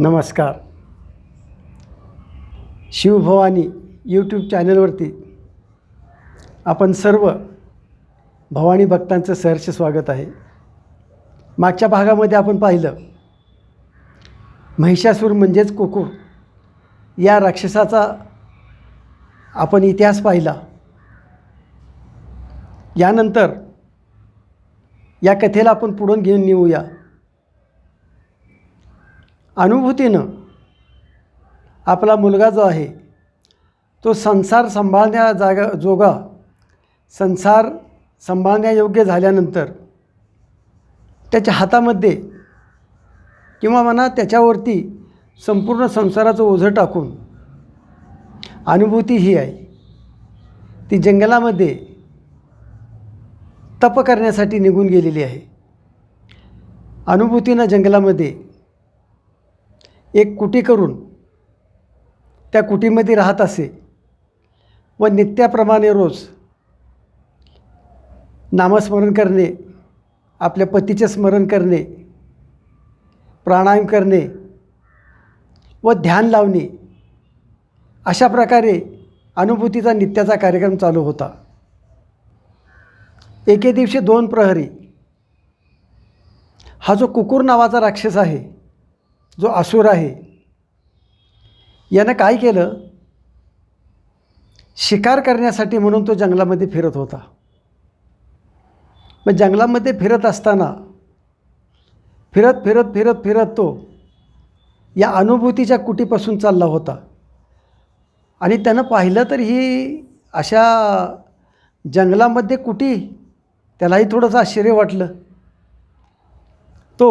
नमस्कार. शिवभवानी यूट्यूब चॅनलवरती आपण सर्व भवानी भक्तांचं सहर्ष स्वागत आहे. मागच्या भागामध्ये आपण पाहिलं महिषासूर म्हणजेच कुकुर या राक्षसाचा आपण इतिहास पाहिला. यानंतर या कथेला आपण पुढून घेऊन नेऊया अनुभूतीनं आपला मुलगा जो आहे तो संसार सांभाळण्या जागा जोगा संसार सांभाळण्यायोग्य झाल्यानंतर त्याच्या हातामध्ये किंवा म्हणा त्याच्यावरती संपूर्ण संसाराचं ओझं टाकून अनुभूती ही आहे. ती जंगलामध्ये तप करण्यासाठी निघून गेलेली आहे. अनुभूतीनं जंगलामध्ये एक कुटी करून त्या कुटीमध्ये राहत असे व नित्याप्रमाणे रोज नामस्मरण करणे आपल्या पतीचे स्मरण करणे प्राणायाम करणे व ध्यान लावणे अशा प्रकारे अनुभूतीचा नित्याचा कार्यक्रम चालू होता. एके दिवशी दोन प्रहरी हा जो कुकुर नावाचा राक्षस आहे जो असुर आहे यानं काय केलं? शिकार करण्यासाठी म्हणून तो जंगलामध्ये फिरत होता. मग जंगलामध्ये फिरत असताना फिरत फिरत फिरत फिरत तो या अनुभूतीच्या कुटीपासून चालला होता. आणि त्यानं पाहिलं तर ही अशा जंगलामध्ये कुटी त्यालाही थोडंसं आश्चर्य वाटलं. तो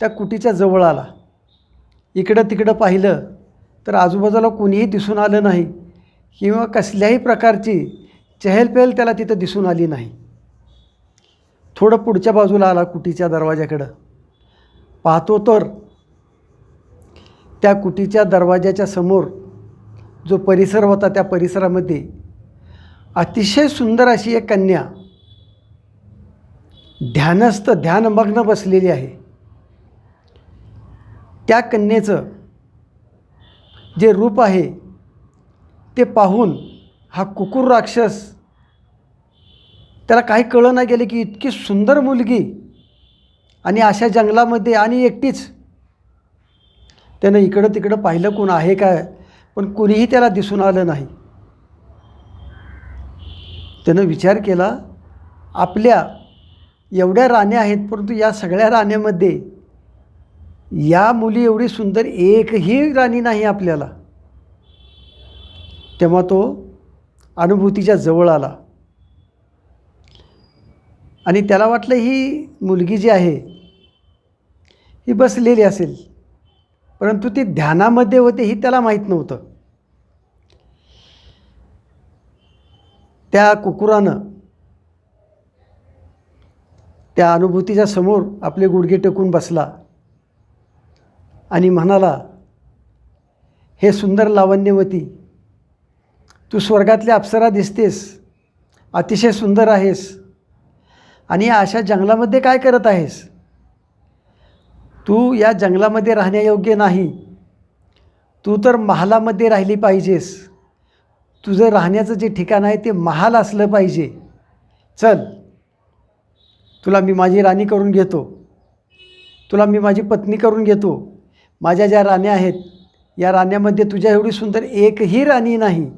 त्या कुटीच्या जवळ आला. इकडं तिकडं पाहिलं तर आजूबाजूला कोणीही दिसून आलं नाही किंवा कसल्याही प्रकारची चहलपहल त्याला तिथं दिसून आली नाही. थोडं पुढच्या बाजूला आला कुटीच्या दरवाजाकडं पाहतो तर त्या कुटीच्या दरवाज्याच्या समोर जो परिसर होता त्या परिसरामध्ये अतिशय सुंदर अशी एक कन्या ध्यानस्थ ध्यानमग्न बसलेली आहे. त्या कन्येचं जे रूप आहे ते पाहून हा कुकुर राक्षस त्याला काही कळं नाही गेले की इतकी सुंदर मुलगी आणि अशा जंगलामध्ये आणि एकटीच. त्यानं इकडं तिकडं पाहिलं कोण आहे काय पण कोणीही त्याला दिसून आलं नाही. त्यानं विचार केला आपल्या एवढ्या राण्या आहेत परंतु या सगळ्या राण्यामध्ये या मुली एवढी सुंदर एकही राणी नाही आपल्याला. तेव्हा तो अनुभूतीच्या जवळ आला. आणि त्याला वाटलं ही मुलगी जी आहे ही बसलेली असेल. परंतु ती ध्यानामध्ये होते ही त्याला माहीत नव्हतं. त्या कुकुरानं त्या अनुभूतीच्या समोर आपले गुडघे टेकून बसला. आणि म्हणाला हे सुंदर लावण्यवती तू स्वर्गातल्या अप्सरा दिसतेस अतिशय सुंदर आहेस आणि अशा जंगलामध्ये काय करत आहेस? तू या जंगलामध्ये राहण्यायोग्य नाही. तू तर महालामध्ये राहिली पाहिजेस. तुझं राहण्याचं जे ठिकाण आहे ते महाल असलं पाहिजे. चल तुला मी माझी राणी करून घेतो. तुला मी माझी पत्नी करून घेतो. माझ्या ज्या राण्या आहेत या राण्यामध्ये तुझ्या एवढी सुंदर एकही राणी नाही.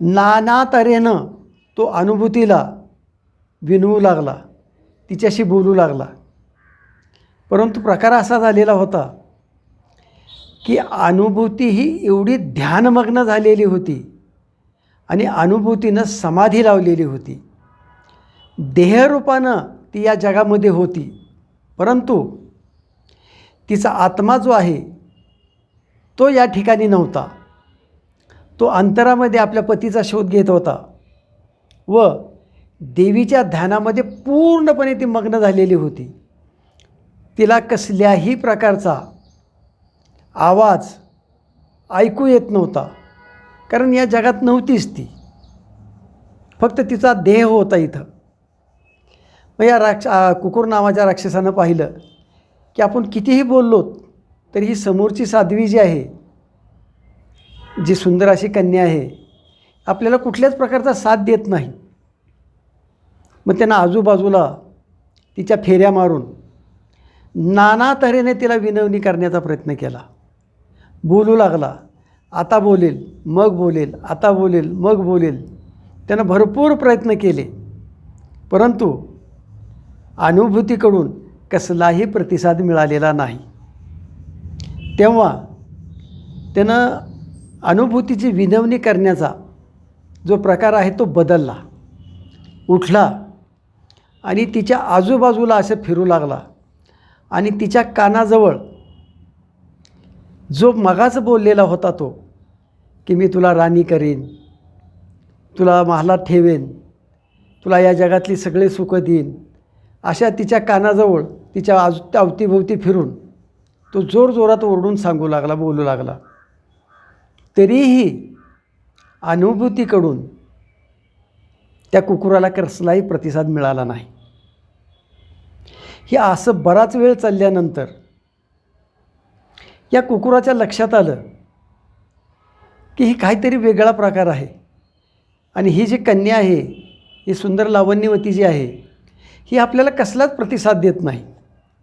नाना तऱ्हेनं तो अनुभूतीला विनवू लागला तिच्याशी बोलू लागला. परंतु प्रकार असा झालेला होता की अनुभूती ही एवढी ध्यानमग्न झालेली होती आणि अनुभूतीनं समाधी लावलेली होती. देहरूपानं ती या जगामध्ये होती परंतु तिचा आत्मा जो आहे तो या ठिकाणी नव्हता. तो अंतरामध्ये आपल्या पतीचा शोध घेत होता व देवीच्या ध्यानामध्ये पूर्णपणे ती मग्न झालेली होती. तिला कसल्याही प्रकारचा आवाज ऐकू येत नव्हता कारण या जगात नव्हतीच ती. फक्त तिचा देह होता इथं. मग या राक्ष कुकुर नावाच्या राक्षसानं पाहिलं. की आपण कितीही बोललो तरी ही समोरची साध्वी जी आहे जी सुंदर अशी कन्या आहे आपल्याला कुठल्याच प्रकारचा साथ देत नाही. मग त्यांना आजूबाजूला तिच्या फेऱ्या मारून नाना तऱ्हेने तिला विनवणी करण्याचा प्रयत्न केला. बोलू लागला आता बोलेल मग बोलेल आता बोलेल मग बोलेल. त्यानं भरपूर प्रयत्न केले. परंतु अनुभूतीकडून कसलाही प्रतिसाद मिळालेला नाही. तेव्हा त्यानं अनुभूतीची विनवणी करण्याचा जो प्रकार आहे तो बदलला. उठला आणि तिच्या आजूबाजूला असं फिरू लागला आणि तिच्या कानाजवळ जो मगाच बोललेला होता तो की मी तुला राणी करेन तुला महालात ठेवेन तुला या जगातली सगळे सुख देईन अशा तिच्या कानाजवळ तिच्या आजू अवतीभोवती फिरून तो जोरजोरात ओरडून सांगू लागला बोलू लागला. तरीही अनुभूतीकडून त्या कुकुराला कसलाही प्रतिसाद मिळाला नाही. हे असं बराच वेळ चालल्यानंतर या कुकुराच्या लक्षात आलं की ही काहीतरी वेगळा प्रकार आहे. आणि ही जी कन्या आहे ही सुंदर लावण्यवती जी आहे ही आपल्याला कसलाच प्रतिसाद देत नाही.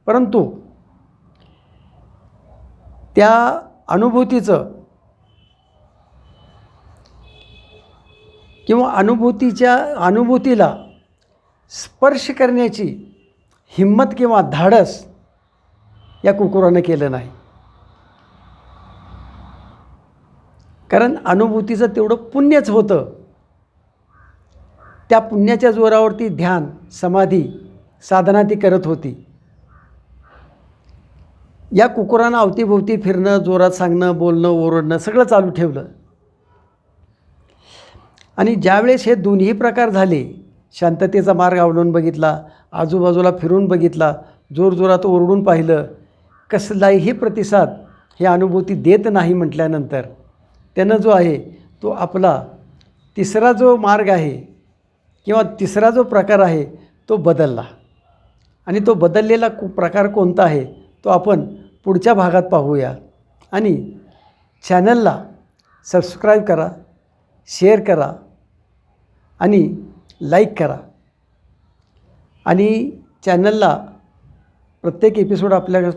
परंतु त्या अनुभूतीचं किंवा अनुभूतीच्या अनुभूतीला स्पर्श करण्याची हिंमत किंवा धाडस या कुकुरानं केलं नाही. कारण अनुभूतीचं तेवढं पुण्यच होतं. त्या पुण्याच्या जोरावरती ध्यान समाधी साधना ती करत होती. या कुकुरानं अवतीभोवती फिरणं जोरात सांगणं बोलणं ओरडणं सगळं चालू ठेवलं. आणि ज्यावेळेस हे दोन्ही प्रकार झाले शांततेचा मार्ग आवडून बघितला आजूबाजूला फिरून बघितला जोरजोरात ओरडून पाहिलं कसलाही प्रतिसाद हे अनुभूती देत नाही म्हटल्यानंतर त्यानं जो आहे तो आपला तिसरा जो मार्ग आहे किंवा तिसरा जो प्रकार आहे तो बदलला. आणि तो बदललेला कु प्रकार कोणता आहे तो आपण पुढच्या भागात पाहूया. आणि चॅनलला सबस्क्राईब करा शेअर करा आणि लाईक करा. आणि चॅनलला प्रत्येक एपिसोड आपल्या